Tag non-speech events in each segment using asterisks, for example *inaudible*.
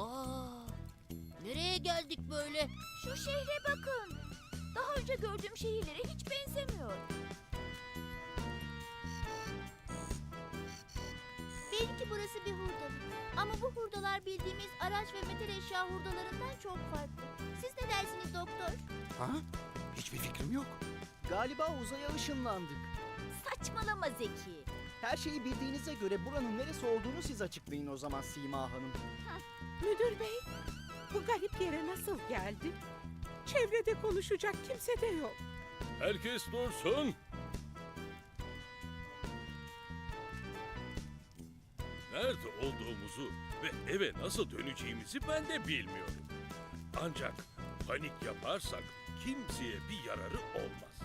Aa, nereye geldik böyle? Şu şehre bakın. Daha önce gördüğüm şehirlere hiç benzemiyor. Belki burası bir hurdalık. Ama bu hurdalar bildiğimiz araç ve metal eşya hurdalarından çok farklı. Siz ne dersiniz doktor? Ha? Hiçbir fikrim yok. Galiba uzaya ışınlandık. Saçmalama Zeki. Her şeyi bildiğinize göre buranın neresi olduğunu siz açıklayın o zaman Sima Hanım. Müdür bey, bu garip yere nasıl geldi? Çevrede konuşacak kimse de yok. Herkes dursun. Nerede olduğumuzu ve eve nasıl döneceğimizi ben de bilmiyorum. Ancak panik yaparsak kimseye bir yararı olmaz.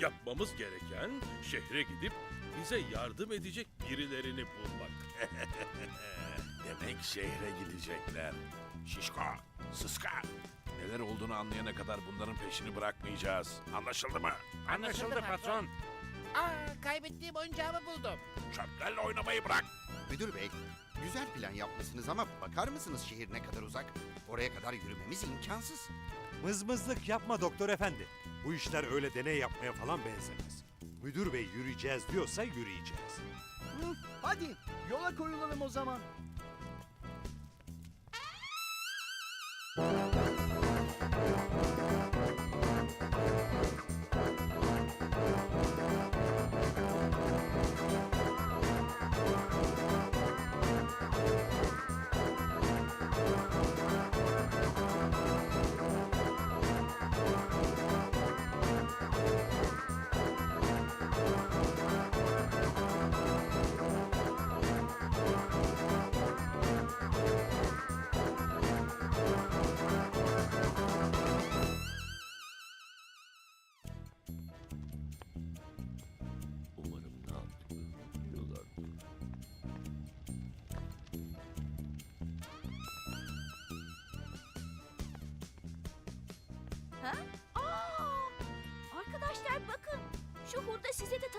Yapmamız gereken şehre gidip bize yardım edecek birilerini bulmak. *laughs* Demek şehre gidecekler. Şişko, sıska. Neler olduğunu anlayana kadar bunların peşini bırakmayacağız. Anlaşıldı mı? Anlaşıldı patron. Aa, kaybettiğim oyuncağımı buldum. Çöplerle oynamayı bırak. Müdür bey, güzel plan yapmışsınız ama bakar mısınız şehir ne kadar uzak? Oraya kadar yürümemiz imkansız. Mızmızlık yapma doktor efendi. Bu işler öyle deney yapmaya falan benzemez. Müdür bey yürüyeceğiz diyorsa yürüyeceğiz. Hadi yola koyulalım o zaman.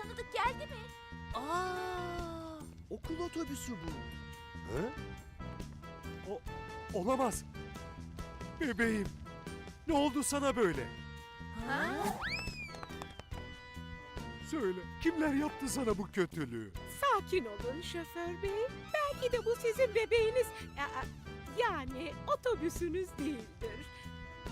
Tanıdık geldi mi? Aa, Okul otobüsü bu. Hı? O olamaz. Bebeğim. Ne oldu sana böyle? Ha? Söyle. Kimler yaptı sana bu kötülüğü? Sakin olun şoför bey. Belki de bu sizin bebeğiniz. Aa, Yani otobüsünüz değildir.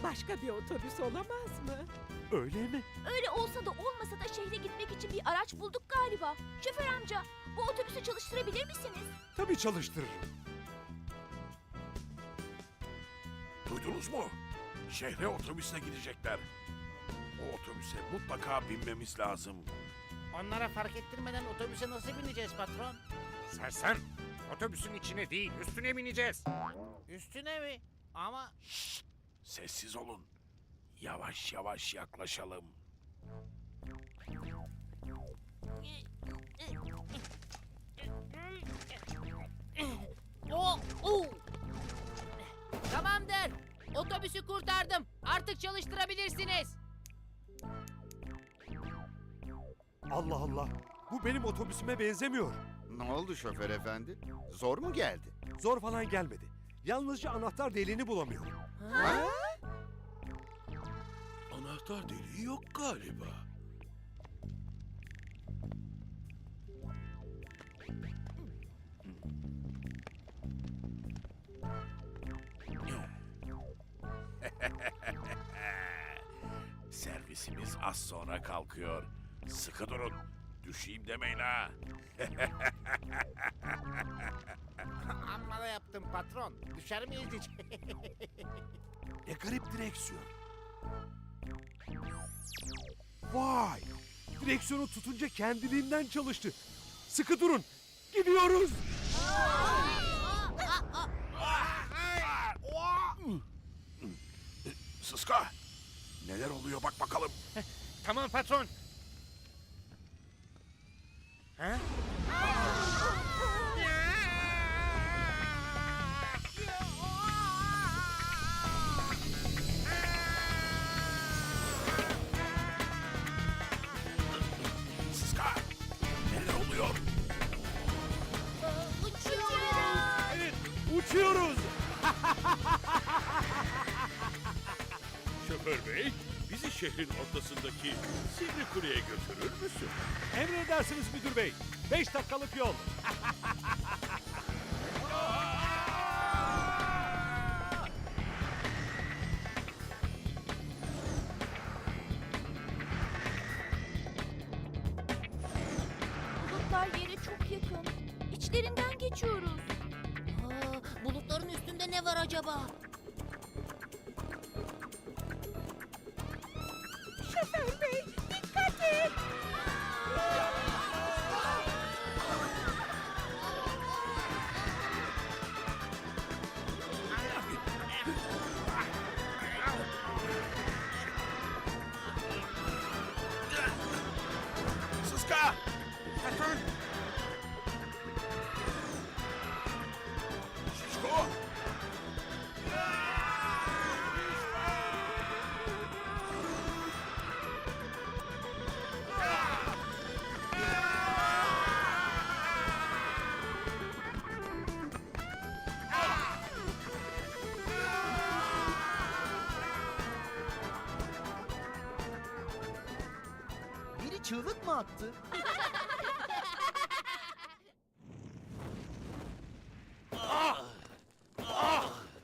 Başka bir otobüs olamaz mı? Öyle mi? Öyle olsa da olmasa da şehre gitmek için bir araç bulduk galiba. Şoför amca, bu otobüsü çalıştırabilir misiniz? Tabii çalıştırırım. Duydunuz mu? Şehre otobüsle gidecekler. O otobüse mutlaka binmemiz lazım. Onlara fark ettirmeden otobüse nasıl bineceğiz patron? Sersen, otobüsün içine değil üstüne bineceğiz. Üstüne mi? Ama Sessiz olun. Yavaş yavaş yaklaşalım. o, o. Tamamdır. Otobüsü kurtardım. Artık çalıştırabilirsiniz. Allah Allah. Bu benim otobüsüme benzemiyor. Ne oldu şoför efendi? Zor mu geldi? Zor falan gelmedi. Yalnızca anahtar deliğini bulamıyorum. Ha? Anahtar deliği yok galiba. *laughs* Servisimiz az sonra kalkıyor. Sıkı durun. Düşeyim demeyin ha. *laughs* amma da yaptım patron. Düşer miyiz hiç? *laughs* Ne garip direksiyon. Vay! Direksiyonu tutunca kendiliğinden çalıştı. Sıkı durun. Gidiyoruz. Sıska. Neler oluyor bak bakalım. Tamam patron. Ha? Scar, neler oluyor? Evet, uçuyoruz. Şoför bey, şehrin ortasındaki Sivri Kule'ye götürür müsün? Emredersiniz müdür bey. Beş dakikalık yol. *laughs* çığlık mı attı?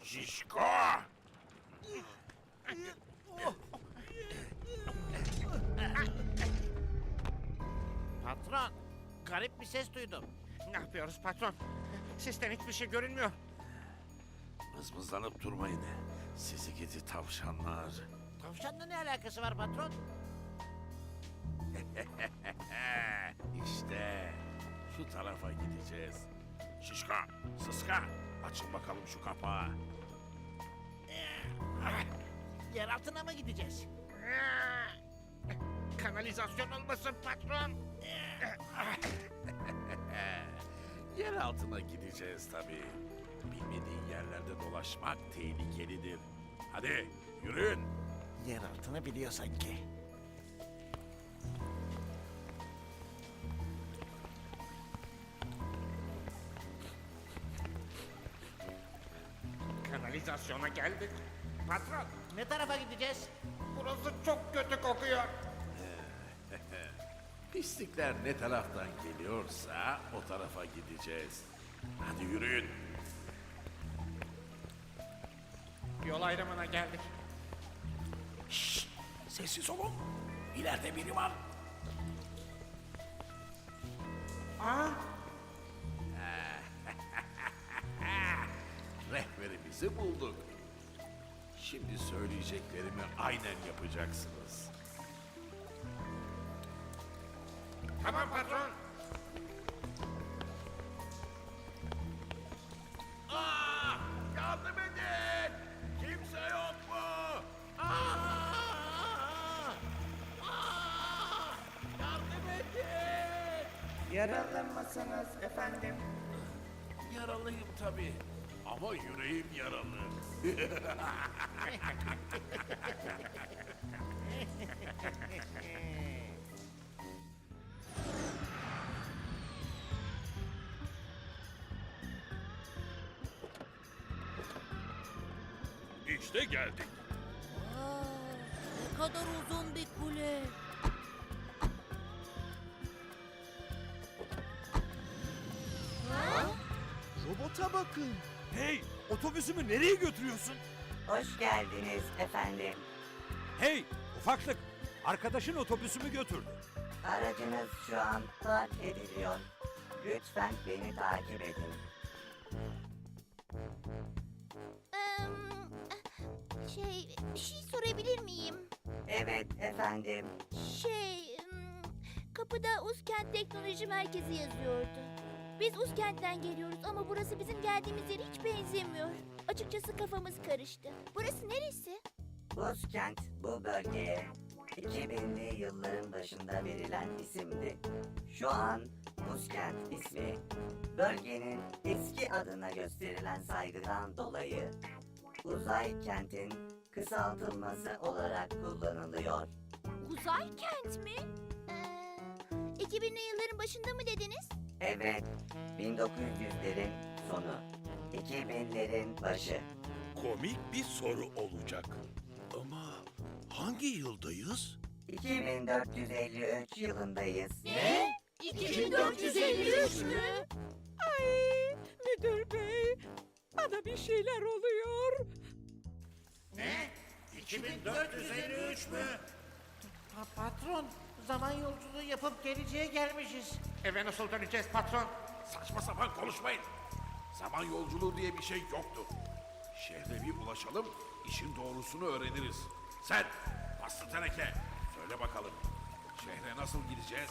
Şişko! Patron, garip bir ses duydum. ne yapıyoruz patron? Sistem hiçbir şey görünmüyor. Mızmızlanıp durmayın. Sizi gidi tavşanlar. Tavşanla ne alakası var patron? *laughs* şu tarafa gideceğiz. Şişka, sıska, açın bakalım şu kapağı. Yer altına mı gideceğiz? Kanalizasyon olmasın patron. *laughs* Yer altına gideceğiz tabii. Bilmediğin yerlerde dolaşmak tehlikelidir. Hadi yürüyün. Yer altını biliyor sanki. Geldik. Patron, Ne tarafa gideceğiz? burası çok kötü kokuyor. *laughs* Pislikler ne taraftan geliyorsa o tarafa gideceğiz. Hadi yürüyün. Yol ayrımına geldik. Sessiz olun. İleride biri var. Aa, *laughs* Rehberimizi bulduk. Şimdi söyleyeceklerimi aynen yapacaksınız. tamam patron. Aa, yardım edin! Kimse yok mu? Aa! Aa! Yardım edin! Yaralı mısınız efendim? Yaralıyım tabii. Ama yüreğim yaralı. İşte geldik. Aa, ne kadar uzun bir kule. Robota bakın. Hey, otobüsümü nereye götürüyorsun? Hoş geldiniz efendim. Hey, ufaklık. Arkadaşın otobüsümü götürdü. Aracınız şu an park ediliyor. Lütfen beni takip edin. Eee, şey, bir şey sorabilir miyim? Evet efendim. Şey, hmm, kapıda Uzkent Teknoloji Merkezi yazıyordu. Biz Uzkent'ten geliyoruz ama burası bizim geldiğimiz yere hiç benzemiyor. Açıkçası kafamız karıştı. Burası neresi? Buzkent bu bölgeye 2000'li yılların başında verilen isimdi. Şu an Buzkent ismi bölgenin eski adına gösterilen saygıdan dolayı Uzay Kent'in kısaltılması olarak kullanılıyor. Uzay Kent mi? Ee, 2000'li yılların başında mı dediniz? Evet, 1900'lerin sonu, 2000'lerin başı. Komik bir soru olacak. Ama Hangi yıldayız? 2453 yılındayız. Ne? 2453 mü? Ay müdür bey bana bir şeyler oluyor. Ne? 2453 mü? Pa- patron, zaman yolculuğu yapıp geleceğe gelmişiz. Eve nasıl döneceğiz patron? Saçma sapan konuşmayın. Zaman yolculuğu diye bir şey yoktu. Şehre bir ulaşalım, işin doğrusunu öğreniriz. Sen, paslı teneke, söyle bakalım. Şehre nasıl gideceğiz?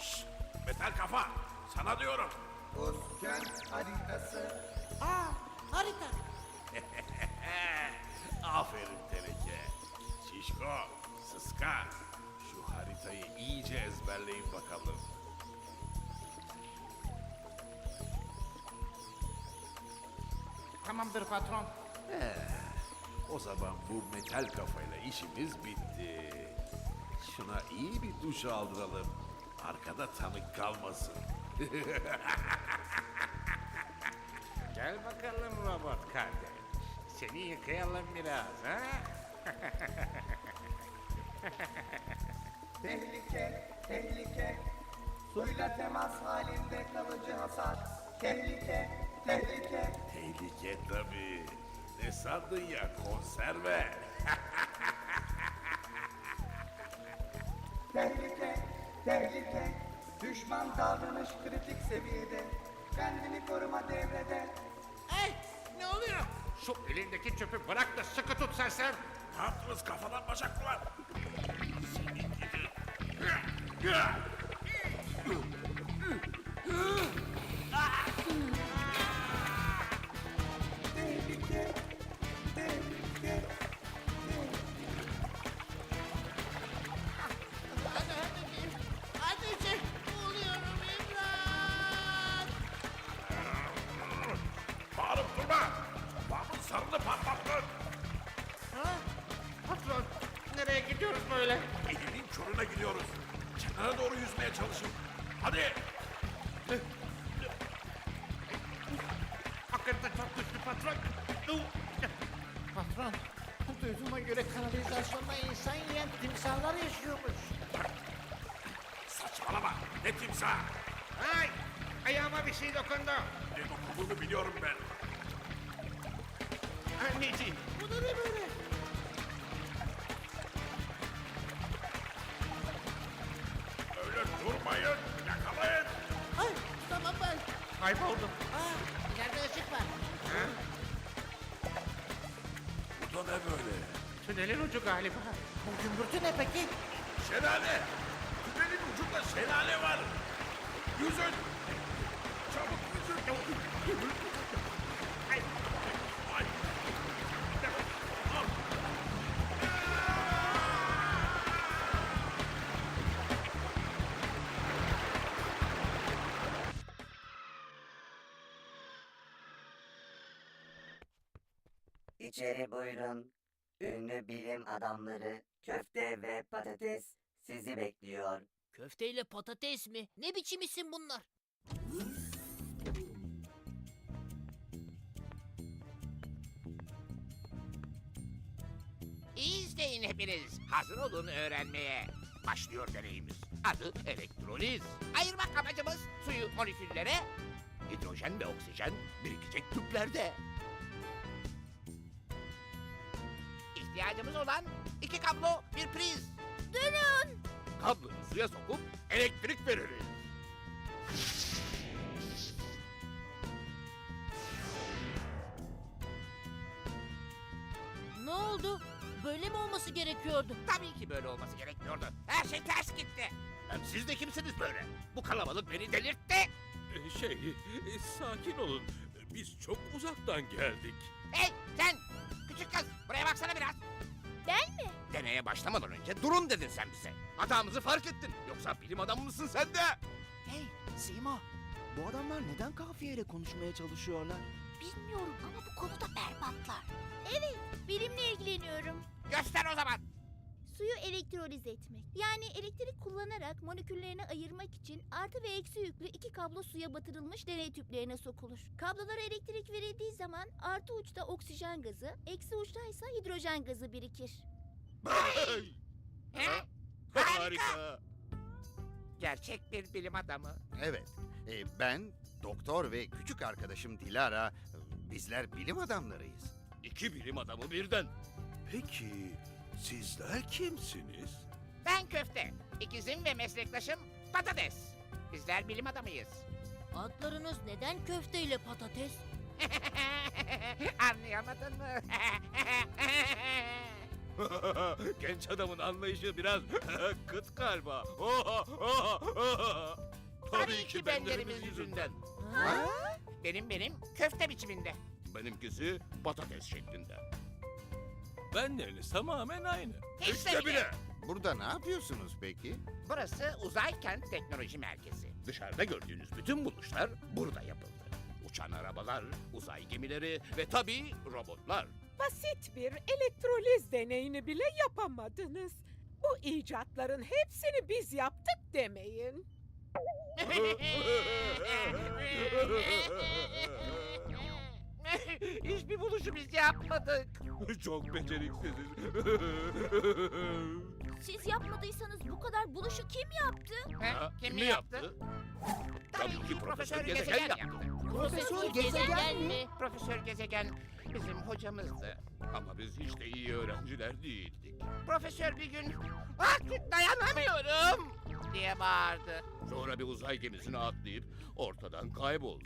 Şşt, metal kafa, sana diyorum. Aa, harika. *laughs* Aferin teneke. Şişko, sıska, şu haritayı iyice ezberleyin bakalım. Tamamdır patron. O zaman bu metal kafayla işimiz bitti. Şuna iyi bir duş aldıralım. Arkada tanık kalmasın. *laughs* Gel bakalım robot kardeş. Seni yıkayalım biraz ha? *laughs* Tehlike, tehlike. Suyla temas halinde kalıcı hasar. Tehlike, tehlike. Tehlike tabii. Ne sandın ya konserve? *laughs* Tehlike, tehlike. Düşman davranış kritik seviyede. Kendini koruma devrede. Hey ne oluyor? Şu elindeki çöpü bırak da sıkı tut sersem. Ne yaptınız kafadan bacaklar? Bağırıp durma. Babın sarını patlattın. Ha? Patron nereye gidiyoruz böyle? Gidiyoruz. Kenara doğru yüzmeye çalışın. Hadi. Akıntı çok güçlü patron. Patron, duyduğuma göre kanalizasyonda insan yiyen timsahlar yaşıyormuş. Saçmalama. Ne timsah? Ay ayağıma bir şey dokundu. Ne dokunduğunu biliyorum ben. Anneciğim. Kayboldum. Aa, ileride ışık var. Bu da ne böyle? Tünelin ucu galiba. Bu gümbürtü ne peki? Şelale. Tünelin ucunda şelale var. Yüzün. Çabuk yüzün. İçeri buyurun. Ünlü bilim adamları, köfte ve patates sizi bekliyor. Köfteyle patates mi? Ne biçim isim bunlar? İyi izleyin hepiniz. Hazır olun öğrenmeye. Başlıyor deneyimiz. Adı elektroliz. Ayırmak amacımız suyu moleküllere, hidrojen ve oksijen birikecek tüplerde. İhtiyacımız olan iki kablo, bir priz. Durun. Kabloyu suya sokup elektrik veririz. Ne oldu? Böyle mi olması gerekiyordu? Tabii ki böyle olması gerekmiyordu. Her şey ters gitti. Hem siz de kimsiniz böyle? Bu kalabalık beni delirtti. Ee, Şey, e, sakin olun. Biz çok uzaktan geldik. Hey sen! Küçük kız buraya baksana biraz. Ben mi? Deneye başlamadan önce durun dedin sen bize. Hatamızı fark ettin. Yoksa bilim adamı mısın sen de? Hey Sima, bu adamlar neden kafiyeyle konuşmaya çalışıyorlar? Bilmiyorum ama bu konuda berbatlar. Evet, bilimle ilgileniyorum. Göster o zaman. Suyu elektroliz etmek. Yani elektrik kullanarak moleküllerini ayırmak için artı ve eksi yüklü iki kablo suya batırılmış deney tüplerine sokulur. Kablolara elektrik verildiği zaman artı uçta oksijen gazı, eksi uçta ise hidrojen gazı birikir. He? Harika. Gerçek bir bilim adamı. Evet, e, ben, doktor ve küçük arkadaşım Dilara, bizler bilim adamlarıyız. İki bilim adamı birden. Peki sizler kimsiniz? Ben köfte. İkizim ve meslektaşım patates. Bizler bilim adamıyız. Adlarınız neden köfteyle patates? *laughs* Anlayamadın mı? *laughs* Genç adamın anlayışı biraz *laughs* kıt galiba. Tabii ki benlerimiz yüzünden. Benim benim köfte biçiminde. Benimkisi patates şeklinde. Benleriniz tamamen aynı. Hiç de bile. Burada ne yapıyorsunuz peki? Burası Uzay Kent Teknoloji Merkezi. Dışarıda gördüğünüz bütün buluşlar burada yapıldı. Uçan arabalar, uzay gemileri ve tabii robotlar. Basit bir elektroliz deneyini bile yapamadınız. Bu icatların hepsini biz yaptık demeyin. *laughs* *laughs* *laughs* Hiçbir buluşu biz yapmadık. *laughs* Çok beceriksiziz. *laughs* Siz yapmadıysanız bu kadar buluşu kim yaptı? He? Ha, Kim mi yaptı? yaptı? Tabii ki Profesör Gezegen yaptı. Profesör Gezegen mi? Profesör Gezegen bizim hocamızdı. Ama biz hiç de iyi öğrenciler değildik. Profesör bir gün artık dayanamıyorum diye bağırdı. Sonra bir uzay gemisine atlayıp ortadan kayboldu.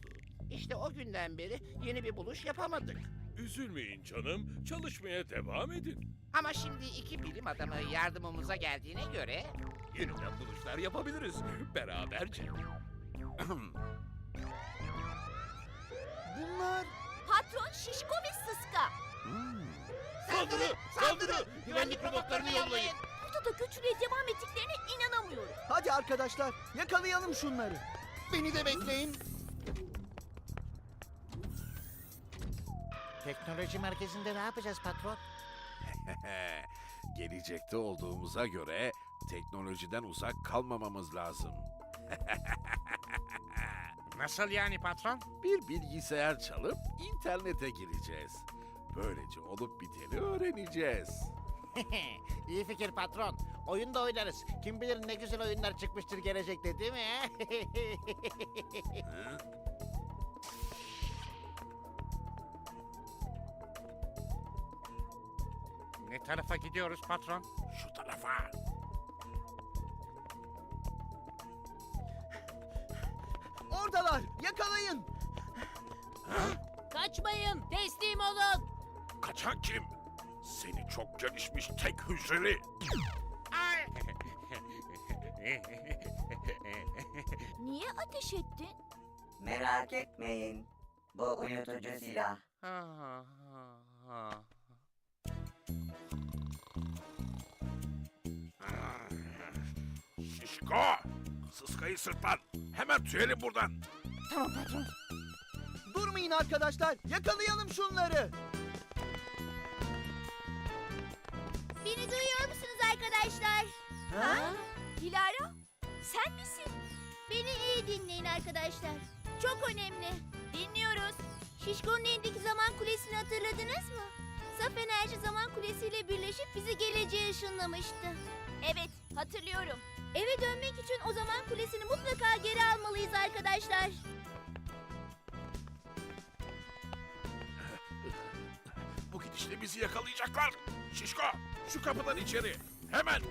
İşte o günden beri yeni bir buluş yapamadık. Üzülmeyin canım, çalışmaya devam edin. Ama şimdi iki bilim adamı yardımımıza geldiğine göre Yeniden buluşlar yapabiliriz beraberce. Bunlar Patron Şişko ve Sıska. Saldırı! Saldırı! Güvenlik robotlarını yollayın. Burada da göçülüğe devam ettiklerine inanamıyorum. hadi arkadaşlar yakalayalım şunları. Beni de bekleyin. Teknoloji merkezinde ne yapacağız patron? *laughs* Gelecekte olduğumuza göre teknolojiden uzak kalmamamız lazım. *laughs* Nasıl yani patron? Bir bilgisayar çalıp internete gireceğiz. Böylece olup biteni öğreneceğiz. *laughs* İyi fikir patron. Oyun da oynarız. Kim bilir ne güzel oyunlar çıkmıştır gelecekte değil mi? Ne tarafa gidiyoruz patron? Şu tarafa. Oradalar yakalayın. Kaçmayın, teslim olun. Kaçan kim? Seni çok gelişmiş tek hücreli. Niye ateş ettin? Merak etmeyin. Bu uyutucu silah. Şişko! Sıskayı sırtlan. Hemen tüyelim buradan. Durmayın arkadaşlar yakalayalım şunları. Beni duyuyor musunuz arkadaşlar? Ha? Dilara, sen misin? Beni iyi dinleyin arkadaşlar. Çok önemli. Dinliyoruz. Şişko'nun elindeki zaman kulesini hatırladınız mı? Saf enerji zaman kulesiyle birleşip bizi geleceğe ışınlamıştı. Evet, hatırlıyorum. Eve dönmek için o zaman kulesini mutlaka geri almalıyız arkadaşlar. Bu gidişle bizi yakalayacaklar. Şişko şu kapıdan içeri. Hemen.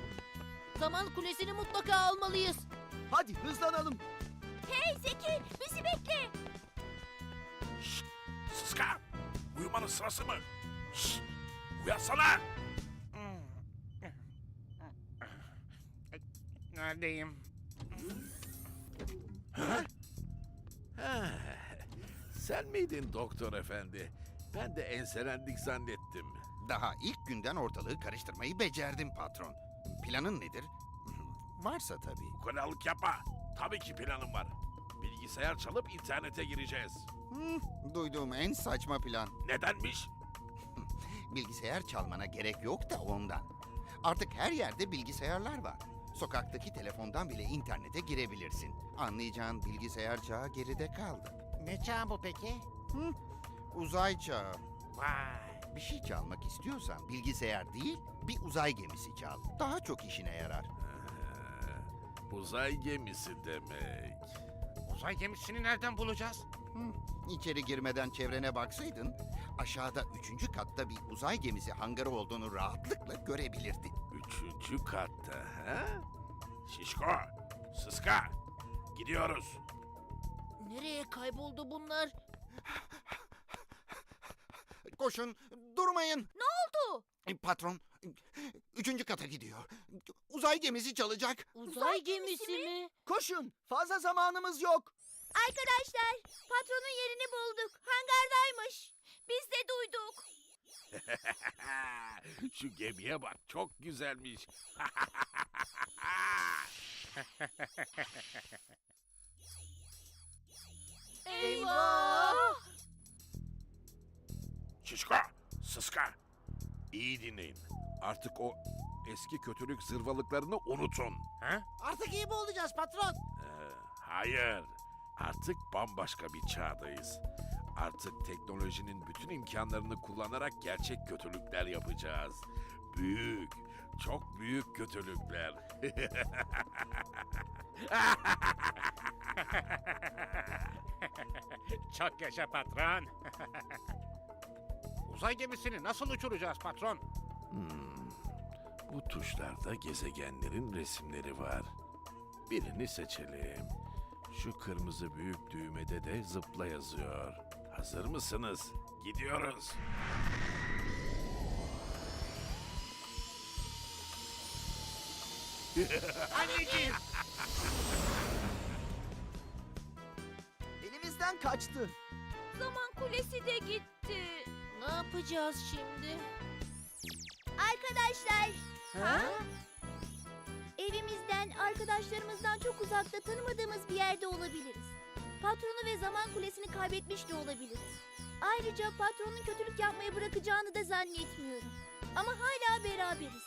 Zaman kulesini mutlaka almalıyız. Hadi hızlanalım. Hey Zeki, bizi bekle. Şşt, Sıska uyumanın sırası mı? Şşt, uyansana. Neredeyim? Sen miydin doktor efendi? Ben de enselendik zannettim. Daha ilk günden ortalığı karıştırmayı becerdim patron. Planın nedir? Varsa tabii. Ukalalık yapma. Tabii ki planım var. Bilgisayar çalıp internete gireceğiz. Hı, duyduğum en saçma plan. Nedenmiş? Bilgisayar çalmana gerek yok da ondan. Artık her yerde bilgisayarlar var. Sokaktaki telefondan bile internete girebilirsin. Anlayacağın bilgisayar çağı geride kaldı. ne çağ bu peki? Uzay çağı. Vay. Bir şey çalmak istiyorsan bilgisayar değil, bir uzay gemisi çal. Daha çok işine yarar. Uzay gemisi demek. Uzay gemisini nereden bulacağız? İçeri girmeden çevrene baksaydın, aşağıda üçüncü katta bir uzay gemisi hangarı olduğunu rahatlıkla görebilirdin. Üçüncü katta ha? Şişko, Sıska, gidiyoruz. Nereye kayboldu bunlar? Koşun, durmayın. Ne oldu? E, Patron, üçüncü kata gidiyor. Uzay gemisi çalacak. Uzay, gemisi mi? Koşun, fazla zamanımız yok. Arkadaşlar, patronun yerini bulduk. Hangardaymış. Biz de duyduk. *laughs* Şu gemiye bak, çok güzelmiş. *laughs* Eyvah! Şişko, Sıska, iyi dinleyin. Artık o eski kötülük zırvalıklarını unutun. Ha? Artık iyi mi olacağız patron? Ee, hayır. Artık bambaşka bir çağdayız. Artık teknolojinin bütün imkanlarını kullanarak gerçek kötülükler yapacağız. Büyük, çok büyük kötülükler. *laughs* Çok yaşa patron. *laughs* Uzay gemisini nasıl uçuracağız patron? Hmm, Bu tuşlarda gezegenlerin resimleri var. Birini seçelim. Şu kırmızı büyük düğmede de zıpla yazıyor. Hazır mısınız? Gidiyoruz. *laughs* Anneciğim. Elimizden kaçtı. Zaman kulesi de gitti. Ne yapacağız şimdi? Arkadaşlar, Ha? Evimizden, arkadaşlarımızdan çok uzakta tanımadığımız bir yerde olabiliriz. Patronu ve zaman kulesini kaybetmiş de olabiliriz. Ayrıca patronun kötülük yapmayı bırakacağını da zannetmiyorum. Ama hala beraberiz.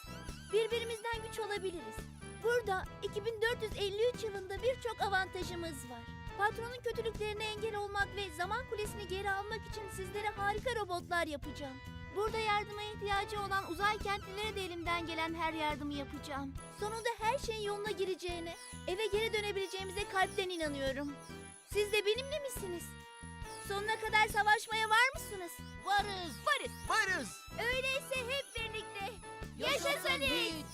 Birbirimizden güç olabiliriz. Burada 2453 yılında birçok avantajımız var. Patronun kötülüklerine engel olmak ve zaman kulesini geri almak için sizlere harika robotlar yapacağım. Burada yardıma ihtiyacı olan uzay kentlilere de elimden gelen her yardımı yapacağım. Sonunda her şeyin yoluna gireceğine, eve geri dönebileceğimize kalpten inanıyorum. Siz de benimle misiniz? Sonuna kadar savaşmaya var mısınız? Varız. Varız. Varız. Öyleyse hep birlikte. Yaşasın, Yaşasın hiç. hiç.